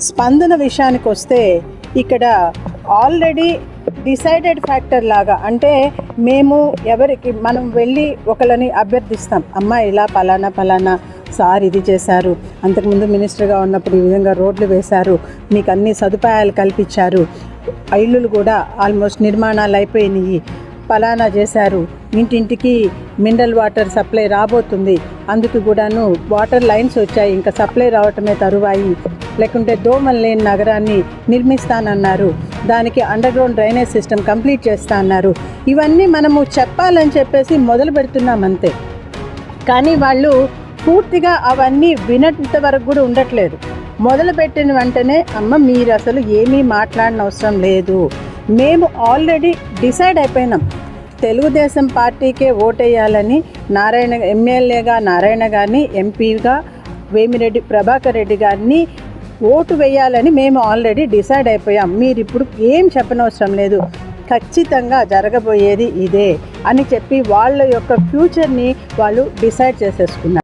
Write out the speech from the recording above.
స్పందన విషయానికి వస్తే ఇక్కడ ఆల్రెడీ డిసైడెడ్ ఫ్యాక్టర్ లాగా అంటే మేము ఎవరికి మనం వెళ్ళి ఒకళ్ళని అభ్యర్థిస్తాం. అమ్మ ఇలా పలానా పలానా సార్ ఇది చేశారు. అంతకుముందు మినిస్టర్గా ఉన్నప్పుడు ఈ విధంగా రోడ్లు వేశారు. మీకు అన్ని సదుపాయాలు కల్పించారు. ఇల్లులు కూడా ఆల్మోస్ట్ నిర్మాణాలు అయిపోయినాయి. పలానా చేశారు. ఇంటింటికి మినరల్ వాటర్ సప్లై రాబోతుంది. అందుకు కూడాను వాటర్ లైన్స్ వచ్చాయి. ఇంకా సప్లై రావటమే తరువాయి. లేకుంటే దోమలు లేని నగరాన్ని నిర్మిస్తానన్నారు. దానికి underground drainage system complete చేస్తా అన్నారు ఇవన్నీ మనము చెప్పాలని చెప్పేసి మొదలు పెడుతున్నాం అంతే. కానీ వాళ్ళు పూర్తిగా అవన్నీ వినంత వరకు కూడా ఉండట్లేదు. మొదలుపెట్టిన వెంటనే అమ్మ మీరు అసలు ఏమీ మాట్లాడిన అవసరం లేదు. మేము ఆల్రెడీ డిసైడ్ అయిపోయినాం. తెలుగుదేశం పార్టీకే ఓటేయాలని నారాయణ ఎమ్మెల్యేగా నారాయణ గారిని ఎంపీగా వేమిరెడ్డి ప్రభాకర్ రెడ్డి గారిని ఓటు వేయాలని మేము ఆల్రెడీ డిసైడ్ అయిపోయాం. మీరు ఇప్పుడు ఏం చెప్పనవసరం లేదు. ఖచ్చితంగా జరగబోయేది ఇదే అని చెప్పి వాళ్ళ యొక్క ఫ్యూచర్ని వాళ్ళు డిసైడ్ చేసేసుకున్నారు.